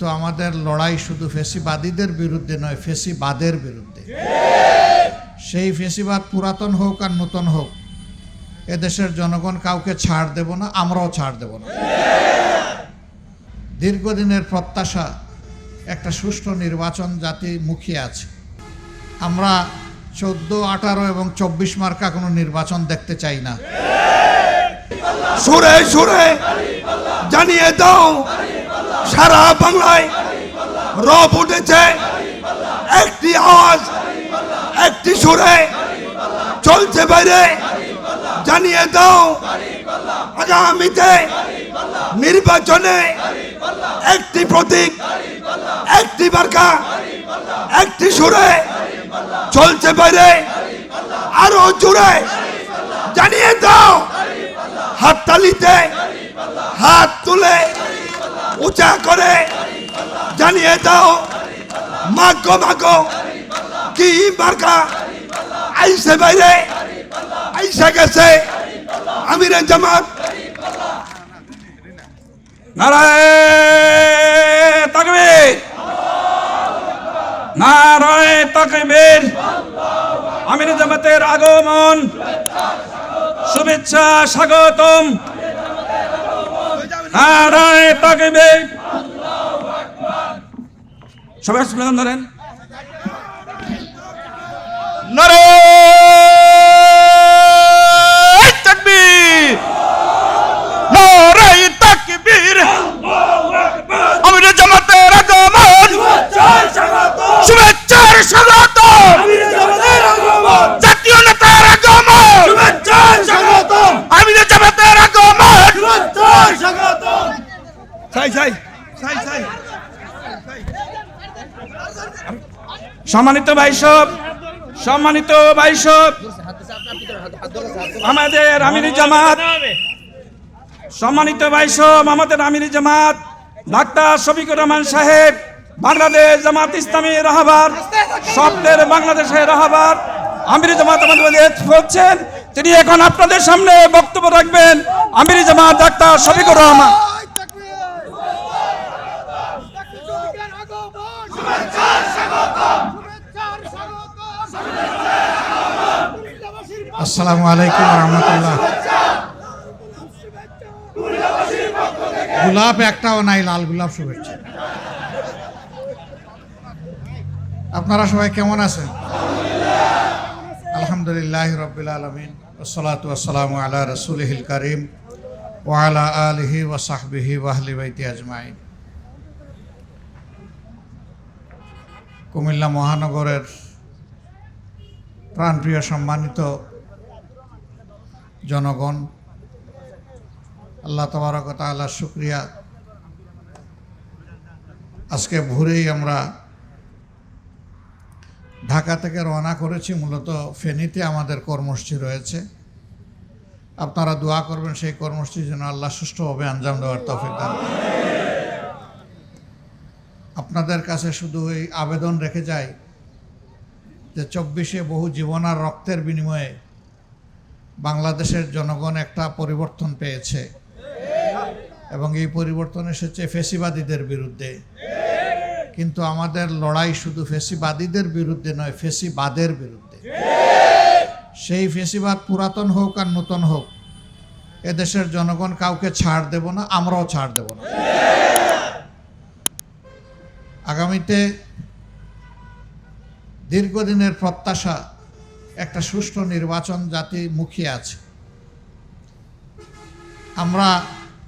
কিন্তু আমাদের লড়াই শুধু ফেসিবাদীদের বিরুদ্ধে নয়, ফেসিবাদের বিরুদ্ধে। সেই ফেসিবাদ পুরাতন হোক আর নতুন হোক, এদেশের জনগণ কাউকে ছাড় দেব না, আমরাও ছাড় দেব না। দীর্ঘদিনের প্রত্যাশা, একটা সুষ্ঠু নির্বাচন জাতি মুখিয়ে আছে। আমরা চোদ্দ, আঠারো এবং চব্বিশ মার্কা কোনো নির্বাচন দেখতে চাই না। সুরে সুরে, জানিয়ে দাও সারা বাংলায় রব উঠেছে। একটি আওয়াজ, একটি সুরে চলছে বাইরে। জানিয়ে দাও, আগামীতে নির্বাচনে একটি প্রতীক, একটি মার্কা একটি সুরে চলছে বাইরে। আরও জুড়ে জানিয়ে দাও, হাততালিতে হাত তুলে উঁচা করে জানিয়ে দাও, মাগো মাগো, কি মার্কা আইসে বাইরে, আইসে গেছে। আমির জামাত। নারায় তাকবীর। নারায় আমির জামাতের আগমন। শুভেচ্ছা, স্বাগতম। নারায় তাকবীর। সবাই ধরেন নারায় তাকবীর নারায় তাকবীর আমির জামাতের আগমন শুভেচ্ছার স্বাগত জাতীয় নেতার আগমন আমির জামাতের আগমন সাই সাই সাই সাই সম্মানিত ভাইসব সম্মানিত ভাইসব আমাদের আমির জামাত, সম্মানিত ভাইসব আমাদের আমির জামাত, ডাক্তার শফিকুর রহমান সাহেব, বাংলাদেশ জামাত ইসলামী রাহাবার শব্দের বাংলাদেশের রাহাবার। আমির জামাত আমাদের বলছেন তিনি এখন আপনাদের সামনে বক্তব্য রাখবেন। আমির জামাত ডাক্তার শফিকুর রহমান। আসসালামু আলাইকুম রহমতুল্লাহ। গোলাপ একটাও নাই, লাল গোলাপ শুভেচ্ছা। আপনারা সবাই কেমন আছেন? আলহামদুলিল্লাহ রবিল আলমিন ওসলাত ওসালাম আলা রসুলহিল করিম ওয়ালা আলহি ওসাহবিহি ওয়াহলি বাইতি আজমাইন। কুমিল্লা মহানগরের প্রাণপ্রিয় সম্মানিত জনগণ, আল্লাহ তবারক তাআলা শুক্রিয়া। আজকে ভোরেই আমরা ঢাকা থেকে রওনা করেছি, মূলত ফেনীতে আমাদের কর্মসূচি রয়েছে। আপনারা দোয়া করবেন, সেই কর্মসূচি যেন আল্লাহ সুষ্ঠুভাবে আঞ্জাম দেওয়ার তৌফিক দান আপনাদের কাছে শুধু এই আবেদন রেখে যায় যে চব্বিশে বহু জীবন আর রক্তের বিনিময়ে বাংলাদেশের জনগণ একটা পরিবর্তন পেয়েছে। এবং এই পরিবর্তন এসেছে ফেসিবাদীদের বিরুদ্ধে। কিন্তু আমাদের লড়াই শুধু ফেসিবাদীদের বিরুদ্ধে নয়, ফেসিবাদের বিরুদ্ধে। সেই ফেসিবাদ পুরাতন হোক আর নূতন হোক, এদেশের জনগণ কাউকে ছাড় দেব না, আমরাও ছাড় দেব না। আগামীতে দীর্ঘদিনের প্রত্যাশা একটা সুষ্ঠু নির্বাচন জাতি মুখিয়ে আছে। আমরা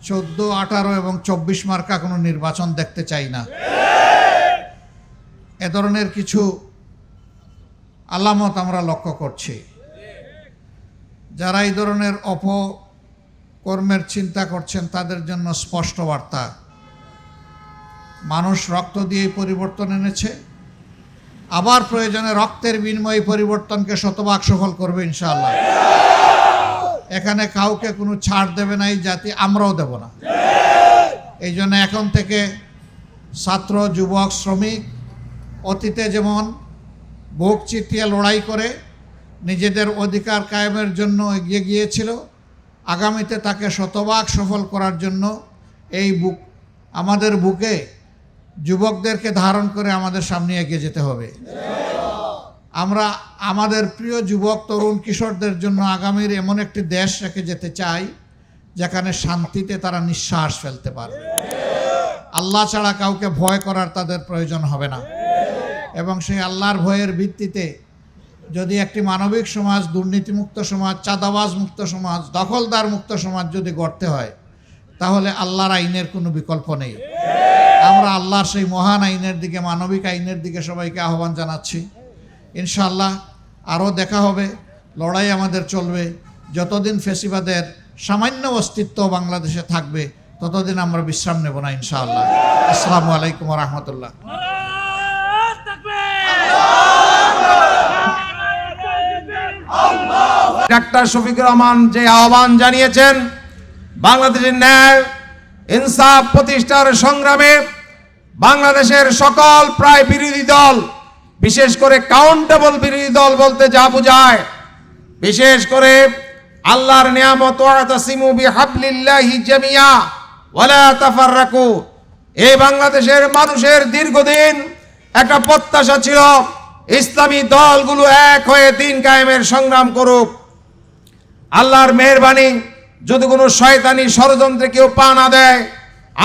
চোদ্দ, আঠারো এবং চব্বিশ মার্কা কোনো নির্বাচন দেখতে চাই না। এ ধরনের কিছু আলামত আমরা লক্ষ্য করছি। যারা এই ধরনের অপকর্মের চিন্তা করছেন, তাদের জন্য স্পষ্ট বার্তা। মানুষ রক্ত দিয়ে পরিবর্তন এনেছে। আবার প্রয়োজনে রক্তের বিনিময়ে পরিবর্তনকে শতভাগ সফল করবে ইনশাআল্লাহ। এখানে কাউকে কোনো ছাড় দেবে না, এই জাতি আমরাও দেব না। এই জন্য এখন থেকে ছাত্র, যুবক, শ্রমিক, অতীতে যেমন বুক চিতিয়ে লড়াই করে নিজেদের অধিকার কায়েমের জন্য এগিয়ে গিয়েছিল, আগামীতে তাকে শতভাগ সফল করার জন্য এই বুক, আমাদের বুকে যুবকদেরকে ধারণ করে আমাদের সামনে এগিয়ে যেতে হবে। আমরা আমাদের প্রিয় যুবক, তরুণ কিশোরদের জন্য আগামীর এমন একটি দেশ রেখে যেতে চাই, যেখানে শান্তিতে তারা নিঃশ্বাস ফেলতে পারবে। আল্লাহ ছাড়া কাউকে ভয় করার তাদের প্রয়োজন হবে না। এবং সেই আল্লাহর ভয়ের ভিত্তিতে যদি একটি মানবিক সমাজ, দুর্নীতিমুক্ত সমাজ চাঁদাবাজ মুক্ত সমাজ দখলদার মুক্ত সমাজ যদি গড়তে হয়, তাহলে আল্লাহর আইনের কোনো বিকল্প নেই। আমরা আল্লাহর সেই মহান আইনের দিকে, মানবিক আইনের দিকে সবাইকে আহ্বান জানাচ্ছি। ইনশাআল্লাহ আরও দেখা হবে, লড়াই আমাদের চলবে। যতদিন ফেসিবাদের সামান্য অস্তিত্ব বাংলাদেশে থাকবে, ততদিন আমরা বিশ্রাম নেব না ইনশাআল্লাহ। আসসালামু আলাইকুম রহমতুল্লাহ ডাক্তার শফিক রহমান যে আহ্বান জানিয়েছেন, বাংলাদেশের ন্যায় ইনসাফ প্রতিষ্ঠার সংগ্রামে বাংলাদেশের সকল প্রায় বিরোধী দল, বিশেষ করে কাউন্টেবল বিরোধী দল বলতে যা বোঝায়, বিশেষ করে আল্লাহর নিয়ামত এই বাংলাদেশের মানুষের দীর্ঘদিন একটা প্রত্যাশা ছিল, ইসলামী দলগুলো এক হয়ে দিন কায়েমের সংগ্রাম করুক। আল্লাহর মেহরবানি যদি কোনো শয়তানি ষড়যন্ত্রে কেউ পা না দেয়,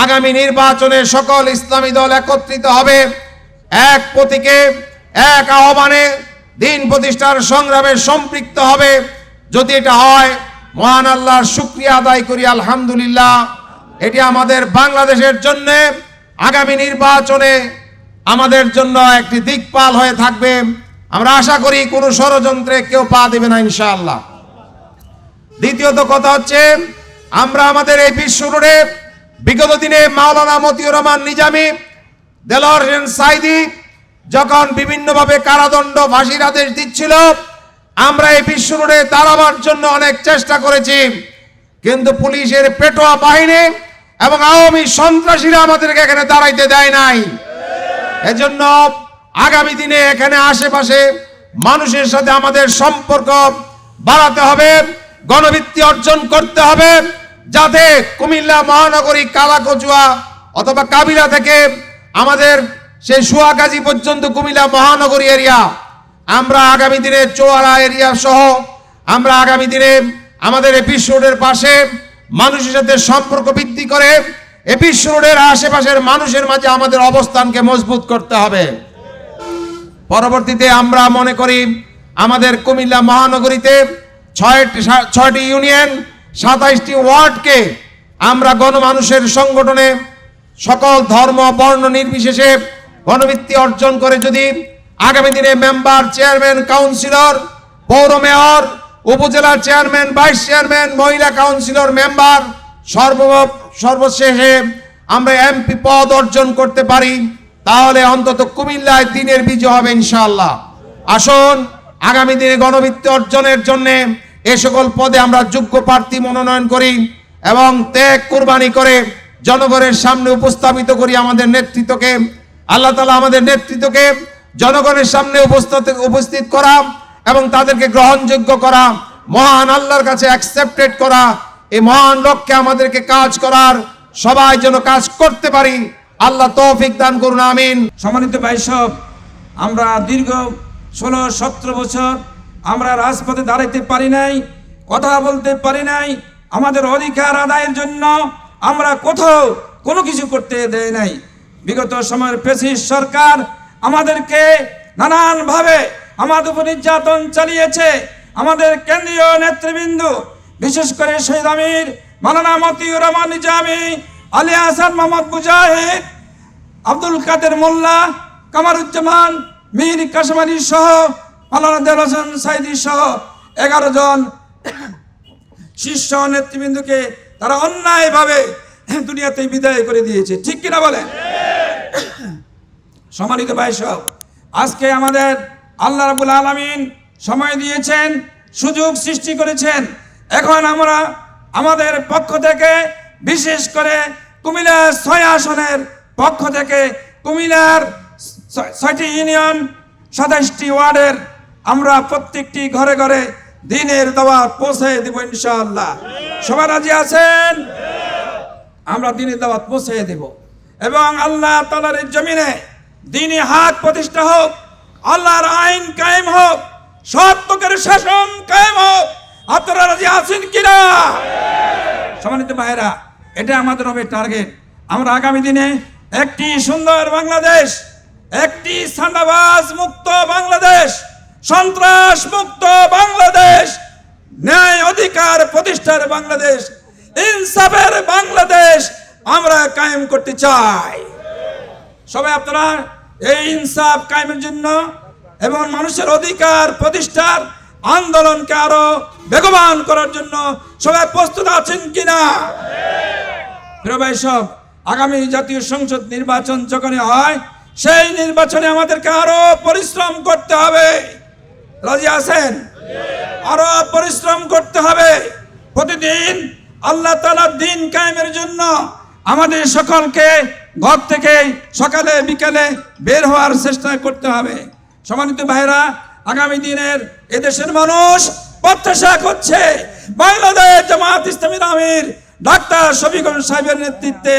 আগামী নির্বাচনে সকল ইসলামী দল একত্রিত হবে। এক প্রতীকে, এক আহ্বানে দিন প্রতিষ্ঠার সংগ্রামে সম্পৃক্ত হবে। যদি এটা হয়, মহান আল্লাহর শুক্রিয়া আদায় করি, আলহামদুলিল্লাহ। এটি আমাদের বাংলাদেশের জন্য আগামী নির্বাচনে আমাদের জন্য একটি দিকপাল হয়ে থাকবে। আমরা আশা করি কোনো ষড়যন্ত্রে কেউ পা দেবে না, ইনশাআল্লাহ। দ্বিতীয়ত কথা হচ্ছে, আমরা আমাদের এই বিশ্ব রোডে বিগত দিনে মাওলানা মতিউর রহমান নিজামী হোসেন সাইদি যখন বিভিন্নভাবে কারাদণ্ড ফাঁসির আদেশ দিচ্ছিল, আমরা এই বিশ্ব রোডে দাঁড়াবার জন্য অনেক চেষ্টা করেছি, কিন্তু পুলিশের পেটোয়া বাহিনী এবং আওয়ামী সন্ত্রাসীরা আমাদেরকে এখানে দাঁড়াইতে দেয় নাই। এজন্য আগামী দিনে এখানে আশেপাশে মানুষের সাথে আমাদের সম্পর্ক বাড়াতে হবে। গণভিত্তি অর্জন করতে হবে যাতে কুমিল্লা মহানগরী কালাকচুয়া অথবা কাবিলা থেকে আমাদের সেই সুয়াগাজী পর্যন্ত কুমিল্লা মহানগরী এরিয়া, আমরা আগামী দিনে চোয়ারা এরিয়া সহ আমরা আগামী দিনে আমাদের এপিস রোডের পাশে মানুষের সাথে সম্পর্ক বৃদ্ধি করে এপিস রোডের আশেপাশের মানুষের মাঝে আমাদের অবস্থানকে মজবুত করতে হবে। পরবর্তীতে আমরা মনে করি আমাদের কুমিল্লা মহানগরীতে ছয়টি ছয়টি ইউনিয়ন, সাতাইশটি ওয়ার্ডকে আমরা গণমানুষের সংগঠনে সকল ধর্ম, বর্ণ নির্বিশেষে গণভিত্তি অর্জন করে যদি আগামী দিনে মেম্বার, চেয়ারম্যান, কাউন্সিলর, পৌর মেয়র, উপজেলা চেয়ারম্যান, ভাইস চেয়ারম্যান, মহিলা কাউন্সিলর মেম্বার সর্ব সর্বশেষে আমরা এমপি পদ অর্জন করতে পারি, তাহলে অন্তত কুমিল্লায় দিনের বিজয় হবে ইনশাআল্লাহ। আসুন, আগামী দিনে গণভিত্তি অর্জনের জন্য এ সকল পদে আমরা যোগ্য প্রার্থী মনোনয়ন করি এবং ত্যাগ কুরবানি করে জনগণের সামনে উপস্থাপিত করি আমাদের নেতৃত্বকে। আল্লাহ তালা আমাদের নেতৃত্বকে জনগণের সামনে উপস্থিত করা এবং তাদেরকে গ্রহণযোগ্য করা, মহান আল্লাহর কাছে অ্যাকসেপ্টেড করা, এই মহান লক্ষ্যে আমাদেরকে কাজ করার, সবাই যেন কাজ করতে পারি। আল্লাহ তৌফিক দান করুন, আমিন। সম্মানিত ভাইসব আমরা দীর্ঘ ষোলো সতেরো বছর আমরা রাজপথে দাঁড়াইতে পারি নাই, কথা বলতে পারি নাই, আমাদের অধিকার আদায়ের জন্য আমরা কোথাও কোনো কিছু করতে দেয় নাই। বিগত সময়ের পেশিস সরকার আমাদেরকে নানানভাবে আমাদের উপর নির্যাতন চালিয়েছে। আমাদের কেন্দ্রীয় নেতৃবৃন্দ, বিশেষ করে শহীদ আমির মালানা মতিউর রহমান নিজামী, আলী হাসান মোহাম্মদ মুজাহিদ, আব্দুল কাদের মোল্লা, কামারুজ্জামান, মীর কাশমারি সহ মালানা দেল হোসেন সাইদি সহ এগারো জন শীর্ষ নেতৃবৃন্দকে তারা অন্যায়ভাবে দুনিয়াতে বিদায় করে দিয়েছে। ঠিক কিনা বলেন? সম্মানিত ভাই সব আজকে আমাদের আল্লাহ রাবুল আলমিন সময় দিয়েছেন, সুযোগ সৃষ্টি করেছেন। এখন আমরা আমাদের পক্ষ থেকে বিশেষ করে কুমিল্লা ছয় আসনের পক্ষ থেকে কুমিল্লার ছয়টি ইউনিয়ন, সাতাশটি ওয়ার্ডের আমরা প্রত্যেকটি ঘরে ঘরে দিনের দাওয়াত পৌঁছে দেব ইনশাআল্লাহ। সবাই রাজি আছেন? আমরা দিনের দাওয়াত পৌঁছে দেব। এবং আল্লাহ তালার জমিনে দিনই হাত প্রতিষ্ঠা হোক, আল্লাহর আইন কায়েম হোক, সত্যকের শাসন কায়েম হোক। আপনারা রাজি আছেন কিনা? সম্মানিত ভাইরা এটা আমাদের হবে টার্গেট। আমরা আগামী দিনে একটি সুন্দর বাংলাদেশ, একটি সান্দাবাজ মুক্ত বাংলাদেশ সন্ত্রাস মুক্ত বাংলাদেশ, ন্যায় অধিকার প্রতিষ্ঠার বাংলাদেশ, ইনসাফের বাংলাদেশ আমরা কায়েম করতে চাই। সবাই আপনারা, এই ইনসাফ কায়েমের জন্য এবং মানুষের অধিকার প্রতিষ্ঠার আন্দোলনকে আরও বেগবান করার জন্য সবাই প্রস্তুত আছেন কিনা? ভাই সব, আগামী জাতীয় সংসদ নির্বাচন যখনই হয়, সেই নির্বাচনে আমাদেরকে আরও পরিশ্রম করতে হবে। রাজি আছেন? আরও পরিশ্রম করতে হবে। প্রতিদিন আল্লাহ তালার দিন কায়েমের জন্য আমাদের সকলকে ঘর থেকে সকালে, বিকালে বের হওয়ার চেষ্টা করতে হবে। সম্মানিত ভাইরা, আগামী দিনের এদেশের মানুষ প্রত্যাশা করছে বাংলাদেশ জামাত ইসলামীর আমির ডাক্তার শফিকুল সাহেবের নেতৃত্বে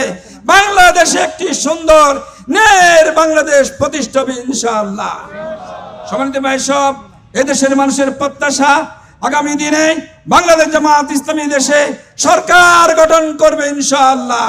বাংলাদেশে একটি সুন্দর, ন্যায়ের বাংলাদেশ প্রতিষ্ঠা হবে ইনশাআল্লাহ। সম্মানিত ভাই সব এদেশের মানুষের প্রত্যাশা আগামী দিনে বাংলাদেশ জামাত ইসলামী দেশে সরকার গঠন করবে ইনশাআল্লাহ।